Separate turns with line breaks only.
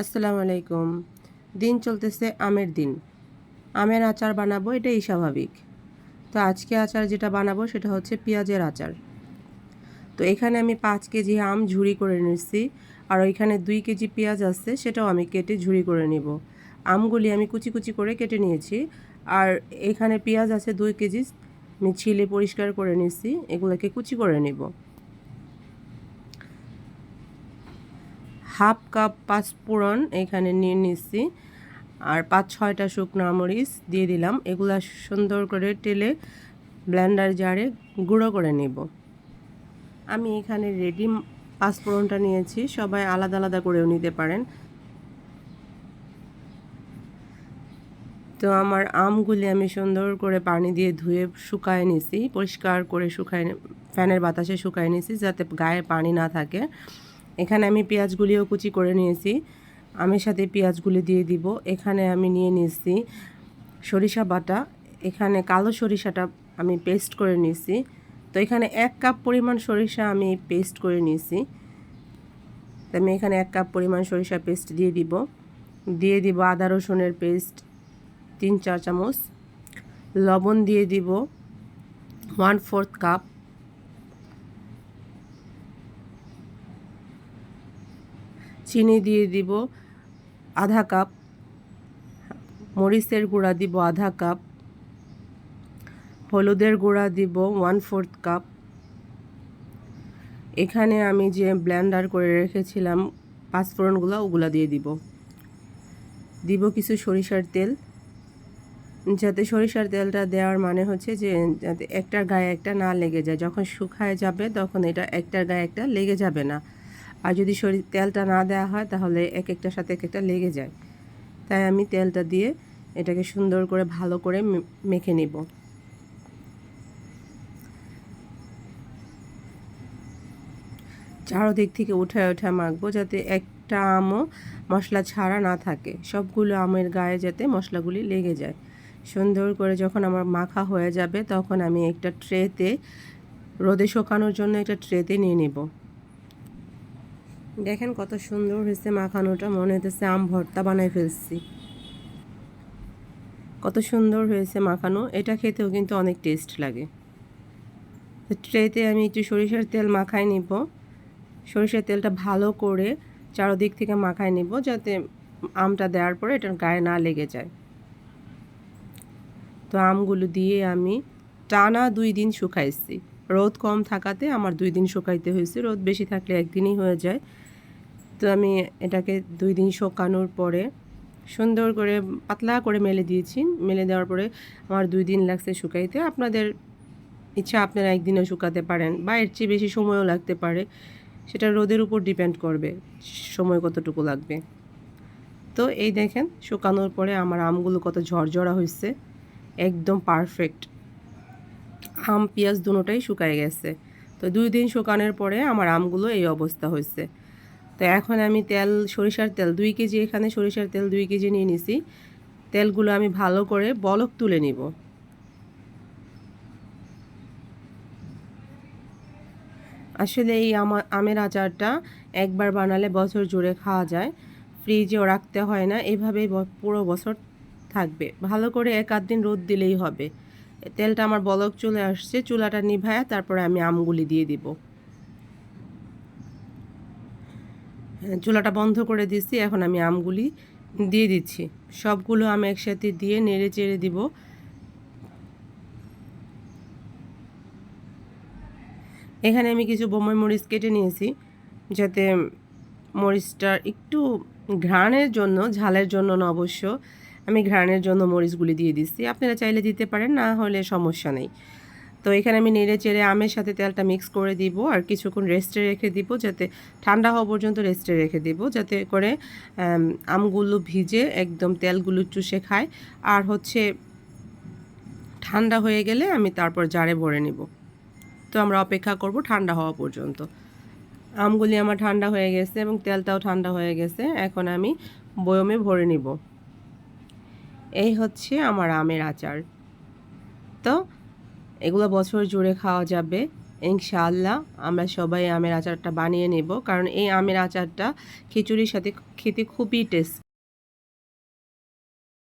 আসসালামু আলাইকুম। দিন চলতেছে আমের দিন। আমের আচার বানাবো, এটাই স্বাভাবিক। তো আজকে আচার যেটা বানাবো, সেটা হচ্ছে পেঁয়াজের আচার। তো এখানে আমি পাঁচ কেজি আম ঝুড়ি করে নিচ্ছি আর ওইখানে দুই কেজি পেঁয়াজ আছে, সেটাও আমি কেটে ঝুড়ি করে নিব। আমগুলি আমি কুচি কুচি করে কেটে নিয়েছি, আর এখানে পেঁয়াজ আছে দুই কেজি, আমি ছিলে পরিষ্কার করে নিচ্ছি এগুলোকে কুচি করে নেব। হাফ কাপ পাঁচফোড়ন এখানে নিয়ে নিচ্ছি আর পাঁচ, ছয়টা শুকনো মরিচ দিয়ে দিলাম। এগুলা সুন্দর করে টেলে ব্লেন্ডার জারে গুঁড়ো করে নেব। আমি এখানে রেডি পাঁচফোড়নটা নিয়েছি। সবাই আলাদা আলাদা করেও নিতে পারেন। তো আমার আমগুলি আমি সুন্দর করে পানি দিয়ে ধুয়ে শুকায় নিছি। পরিষ্কার করে শুকায় ফ্যানের বাতাসে শুকায় নিছি যাতে গায়ে পানি না থাকে। এখানে আমি পেঁয়াজগুলিও কুচি করে নিয়েছি। আমের সাথে পেঁয়াজগুলি দিয়ে দিব। এখানে আমি নিয়ে নিয়েছি সরিষা বাটা। এখানে কালো সরিষাটা আমি পেস্ট করে নিয়েছি। তো এখানে এক কাপ পরিমাণ সরিষা আমি পেস্ট করে নিয়েছি। তো আমি এখানে এক কাপ পরিমাণ সরিষা পেস্ট দিয়ে দিব। দিয়ে দিব আদা রসুনের পেস্ট তিন চার চামচ। লবণ দিয়ে দিব ওয়ান ফোর্থ কাপ। চিনি দিয়ে দিব আধা কাপ, মরিচের গুঁড়া দিব আধা কাপ, হলুদের গুঁড়া দিব ওয়ান ফোর্থ কাপ এখানে আমি যে ব্লেন্ডার করে রেখেছিলাম, পাঁচফোড়নগুলো ওগুলো দিয়ে দিব। দিব কিছু সরিষার তেল। যাতে সরিষার তেলটা দেওয়ার মানে হচ্ছে যে, যাতে একটার গায়ে একটা না লেগে যায়। যখন শুকায় যাবে, তখন এটা একটার গায়ে একটা লেগে যাবে না। আর যদি শরীর তেলটা না দেওয়া হয়, তাহলে এক একটার সাথে এক একটা লেগে যায়। তাই আমি তেলটা দিয়ে এটাকে সুন্দর করে ভালো করে মেখে নিব। চারোদিক থেকে উঠে উঠে মাখবো যাতে একটা আমও মশলা ছাড়া না থাকে। সবগুলো আমের গায়ে যাতে মশলাগুলি লেগে যায়। সুন্দর করে যখন আমার মাখা হয়ে যাবে, তখন আমি একটা ট্রেতে, রোদে শুকানোর জন্য একটা ট্রেতে নিয়ে নেব। দেখেন কত সুন্দর হয়েছে মাখানোটা, মনে হতেছে আম ভর্তা বানাই ফেলছি। কত সুন্দর হয়েছে মাখানো, এটা খেতেও কিন্তু অনেক টেস্ট লাগে। ট্রেতে আমি একটু সরিষার তেল মাখাই নিব। সরিষার তেলটা ভালো করে চারোদিক থেকে মাখায় নিব, যাতে আমটা দেওয়ার পরে এটার গায়ে না লেগে যায়। তো আমগুলো দিয়ে আমি টানা দুই দিন শুকাইছি। রোদ কম থাকাতে আমার দুই দিন শুকাইতে হয়েছে। রোদ বেশি থাকলে একদিনই হয়ে যায়। তো আমি এটাকে দুই দিন শুকানোর পরে সুন্দর করে পাতলা করে মেলে দিয়েছি। মেলে দেওয়ার পরে আমার দুই দিন লাগছে শুকাইতে। আপনাদের ইচ্ছা, আপনারা একদিনও শুকাতে পারেন বা এর চেয়ে বেশি সময়ও লাগতে পারে। সেটা রোদের উপর ডিপেন্ড করবে সময় কতটুকু লাগবে। তো এই দেখেন, শুকানোর পরে আমার আমগুলো কত ঝরঝরা হয়েছে। একদম পারফেক্ট। আম, পেঁয়াজ দুটোটাই শুকায় গেছে। তো দুই দিন শুকানোর পরে আমার আমগুলো এই অবস্থা হয়েছে। তো এখন আমি তেল, সরিষার তেল, দুই কেজি এখানে সরিষার তেল দুই কেজি নিয়ে নিছি। তেলগুলো আমি ভালো করে বলক তুলে নিব। আসলে এই আমের আচারটা একবার বানালে বছর জুড়ে খাওয়া যায়। ফ্রিজেও রাখতে হয় না, এভাবেই পুরো বছর থাকবে। ভালো করে এক আধ দিন রোদ দিলেই হবে। তেলটা আমার বলক চলে আসছে চুলাটা নিভায়া তারপরে আমি আমগুলি দিয়ে দিব। হ্যাঁ, চুলাটা বন্ধ করে দিচ্ছি এখন আমি আমগুলি দিয়ে দিচ্ছি। সবগুলো আম একসাথে দিয়ে নেড়ে চেড়ে দিব। এখানে আমি কিছু বোমাই মরিচ কেটে নিয়েছি যাতে মরিচটা একটু ঘ্রাণের জন্য ঝালের জন্য না অবশ্য। আমি ঘ্রাণের জন্য মরিচগুলি দিয়ে দিচ্ছি। আপনারা চাইলে দিতে পারেন, না হলে সমস্যা নেই। তো এখানে আমি নেড়ে চেড়ে আমের সাথে তেলটা মিক্স করে দিব আর কিছুক্ষণ রেস্টে রেখে দিব যাতে ঠান্ডা হওয়া পর্যন্ত রেস্টে রেখে দিব যাতে করে আমগুলো ভিজে একদম তেলগুলো চুষে খায়। আর হচ্ছে ঠান্ডা হয়ে গেলে আমি তারপর জারে ভরে নিব। তো আমরা অপেক্ষা করব ঠান্ডা হওয়া পর্যন্ত। আমগুলি আমার ঠান্ডা হয়ে গেছে এবং তেলটাও ঠান্ডা হয়ে গেছে। এখন আমি বয়মে ভরে নিব। এই হচ্ছে আমার আমের আচার। তো এগুলো বছর জুড়ে খাওয়া যাবে, ইনশাআল্লাহ। আমরা সবাই আমের আচারটা বানিয়ে নেব, কারণ এই আমের আচারটা খিচুড়ির সাথে খেতে খুবই টেস্টি